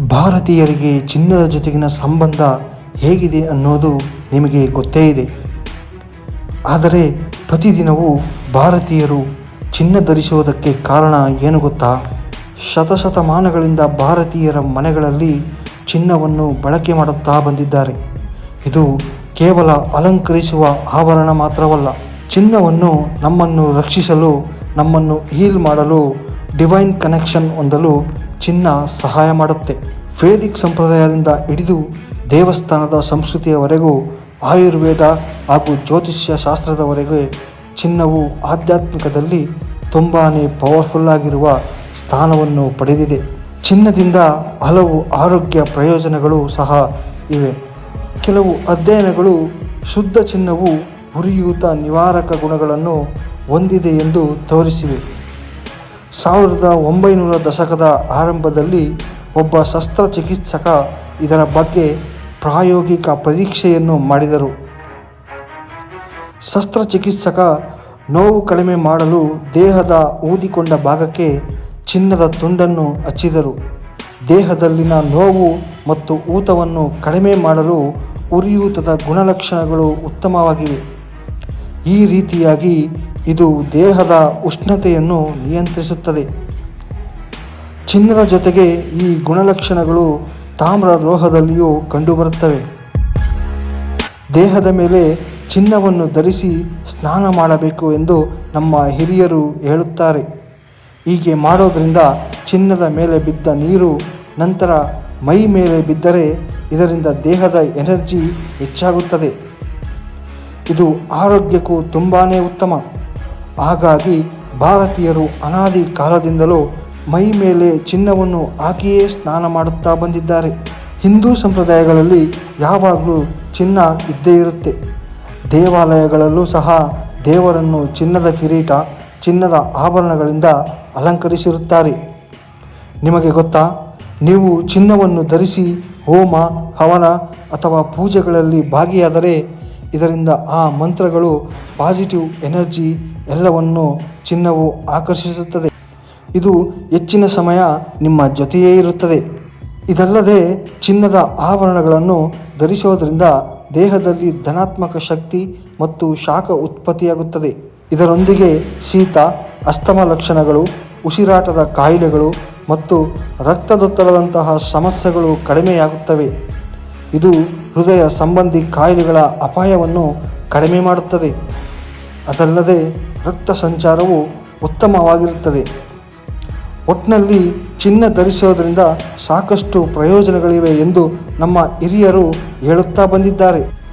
ಭಾರತೀಯರಿಗೆ ಚಿನ್ನದ ಜೊತೆಗಿನ ಸಂಬಂಧ ಹೇಗಿದೆ ಅನ್ನೋದು ನಿಮಗೆ ಗೊತ್ತೇ ಇದೆ. ಆದರೆ ಪ್ರತಿದಿನವೂ ಭಾರತೀಯರು ಚಿನ್ನ ಧರಿಸುವುದಕ್ಕೆ ಕಾರಣ ಏನು ಗೊತ್ತಾ? ಶತಶತಮಾನಗಳಿಂದ ಭಾರತೀಯರ ಮನೆಗಳಲ್ಲಿ ಚಿನ್ನವನ್ನು ಬಳಕೆ ಮಾಡುತ್ತಾ ಬಂದಿದ್ದಾರೆ. ಇದು ಕೇವಲ ಅಲಂಕರಿಸುವ ಆಭರಣ ಮಾತ್ರವಲ್ಲ, ಚಿನ್ನವನ್ನು ನಮ್ಮನ್ನು ರಕ್ಷಿಸಲು, ನಮ್ಮನ್ನು ಹೀಲ್ ಮಾಡಲು ಡಿವೈನ್ ಕನೆಕ್ಷನ್ ಹೊಂದಲು ಚಿನ್ನ ಸಹಾಯ ಮಾಡುತ್ತೆ. ವೇದಿಕ್ ಸಂಪ್ರದಾಯದಿಂದ ಹಿಡಿದು ದೇವಸ್ಥಾನದ ಸಂಸ್ಕೃತಿಯವರೆಗೂ, ಆಯುರ್ವೇದ ಹಾಗೂ ಜ್ಯೋತಿಷ್ಯ ಶಾಸ್ತ್ರದವರೆಗೆ ಚಿನ್ನವು ಆಧ್ಯಾತ್ಮಿಕದಲ್ಲಿ ತುಂಬಾ ಪವರ್ಫುಲ್ ಆಗಿರುವ ಸ್ಥಾನವನ್ನು ಪಡೆದಿದೆ. ಚಿನ್ನದಿಂದ ಹಲವು ಆರೋಗ್ಯ ಪ್ರಯೋಜನಗಳು ಸಹ ಇವೆ. ಕೆಲವು ಅಧ್ಯಯನಗಳು ಶುದ್ಧ ಚಿನ್ನವು ಉರಿಯೂತ ನಿವಾರಕ ಗುಣಗಳನ್ನು ಹೊಂದಿದೆ ಎಂದು ತೋರಿಸಿವೆ. ಸಾವಿರದ ಒಂಬೈನೂರ ದಶಕದ ಆರಂಭದಲ್ಲಿ ಒಬ್ಬ ಶಸ್ತ್ರಚಿಕಿತ್ಸಕ ಇದರ ಬಗ್ಗೆ ಪ್ರಾಯೋಗಿಕ ಪರೀಕ್ಷೆಯನ್ನು ಮಾಡಿದರು. ಶಸ್ತ್ರಚಿಕಿತ್ಸಕ ನೋವು ಕಡಿಮೆ ಮಾಡಲು ದೇಹದ ಊದಿಕೊಂಡ ಭಾಗಕ್ಕೆ ಚಿನ್ನದ ತುಂಡನ್ನು ಹಚ್ಚಿದರು. ದೇಹದಲ್ಲಿನ ನೋವು ಮತ್ತು ಊತವನ್ನು ಕಡಿಮೆ ಮಾಡಲು ಉರಿಯೂತದ ಗುಣಲಕ್ಷಣಗಳು ಉತ್ತಮವಾಗಿವೆ. ಈ ರೀತಿಯಾಗಿ ಇದು ದೇಹದ ಉಷ್ಣತೆಯನ್ನು ನಿಯಂತ್ರಿಸುತ್ತದೆ. ಚಿನ್ನದ ಜೊತೆಗೆ ಈ ಗುಣಲಕ್ಷಣಗಳು ತಾಮ್ರ ಲೋಹದಲ್ಲಿಯೂ ಕಂಡುಬರುತ್ತವೆ. ದೇಹದ ಮೇಲೆ ಚಿನ್ನವನ್ನು ಧರಿಸಿ ಸ್ನಾನ ಮಾಡಬೇಕು ಎಂದು ನಮ್ಮ ಹಿರಿಯರು ಹೇಳುತ್ತಾರೆ. ಹೀಗೆ ಮಾಡೋದರಿಂದ ಚಿನ್ನದ ಮೇಲೆ ಬಿದ್ದ ನೀರು ನಂತರ ಮೈ ಮೇಲೆ ಬಿದ್ದರೆ ಇದರಿಂದ ದೇಹದ ಎನರ್ಜಿ ಹೆಚ್ಚಾಗುತ್ತದೆ. ಇದು ಆರೋಗ್ಯಕ್ಕೂ ತುಂಬಾ ಉತ್ತಮ. ಹಾಗಾಗಿ ಭಾರತೀಯರು ಅನಾದಿ ಕಾಲದಿಂದಲೂ ಮೈ ಮೇಲೆ ಚಿನ್ನವನ್ನು ಹಾಕಿಯೇ ಸ್ನಾನ ಮಾಡುತ್ತಾ ಬಂದಿದ್ದಾರೆ. ಹಿಂದೂ ಸಂಪ್ರದಾಯಗಳಲ್ಲಿ ಯಾವಾಗಲೂ ಚಿನ್ನ ಇದ್ದೇ ಇರುತ್ತೆ. ದೇವಾಲಯಗಳಲ್ಲೂ ಸಹ ದೇವರನ್ನು ಚಿನ್ನದ ಕಿರೀಟ, ಚಿನ್ನದ ಆಭರಣಗಳಿಂದ ಅಲಂಕರಿಸಿರುತ್ತಾರೆ. ನಿಮಗೆ ಗೊತ್ತಾ? ನೀವು ಚಿನ್ನವನ್ನು ಧರಿಸಿ ಹೋಮ, ಹವನ ಅಥವಾ ಪೂಜೆಗಳಲ್ಲಿ ಭಾಗಿಯಾದರೆ ಇದರಿಂದ ಆ ಮಂತ್ರಗಳು ಪಾಸಿಟಿವ್ ಎನರ್ಜಿ ಎಲ್ಲವನ್ನು ಚಿನ್ನವು ಆಕರ್ಷಿಸುತ್ತದೆ. ಇದು ಹೆಚ್ಚಿನ ಸಮಯ ನಿಮ್ಮ ಜೊತೆಯೇ ಇರುತ್ತದೆ. ಇದಲ್ಲದೆ ಚಿನ್ನದ ಆಭರಣಗಳನ್ನು ಧರಿಸೋದರಿಂದ ದೇಹದಲ್ಲಿ ಧನಾತ್ಮಕ ಶಕ್ತಿ ಮತ್ತು ಶಾಖ ಉತ್ಪತ್ತಿಯಾಗುತ್ತದೆ. ಇದರೊಂದಿಗೆ ಶೀತ, ಅಸ್ತಮ ಲಕ್ಷಣಗಳು, ಉಸಿರಾಟದ ಕಾಯಿಲೆಗಳು ಮತ್ತು ರಕ್ತದೊತ್ತಡದಂತಹ ಸಮಸ್ಯೆಗಳು ಕಡಿಮೆಯಾಗುತ್ತವೆ. ಇದು ಹೃದಯ ಸಂಬಂಧಿ ಕಾಯಿಲೆಗಳ ಅಪಾಯವನ್ನು ಕಡಿಮೆ ಮಾಡುತ್ತದೆ. ಅದಲ್ಲದೆ ರಕ್ತ ಸಂಚಾರವು ಉತ್ತಮವಾಗಿರುತ್ತದೆ. ಒಟ್ಟಿನಲ್ಲಿ ಚಿನ್ನ ಧರಿಸೋದ್ರಿಂದ ಸಾಕಷ್ಟು ಪ್ರಯೋಜನಗಳಿವೆ ಎಂದು ನಮ್ಮ ಹಿರಿಯರು ಹೇಳುತ್ತಾ ಬಂದಿದ್ದಾರೆ.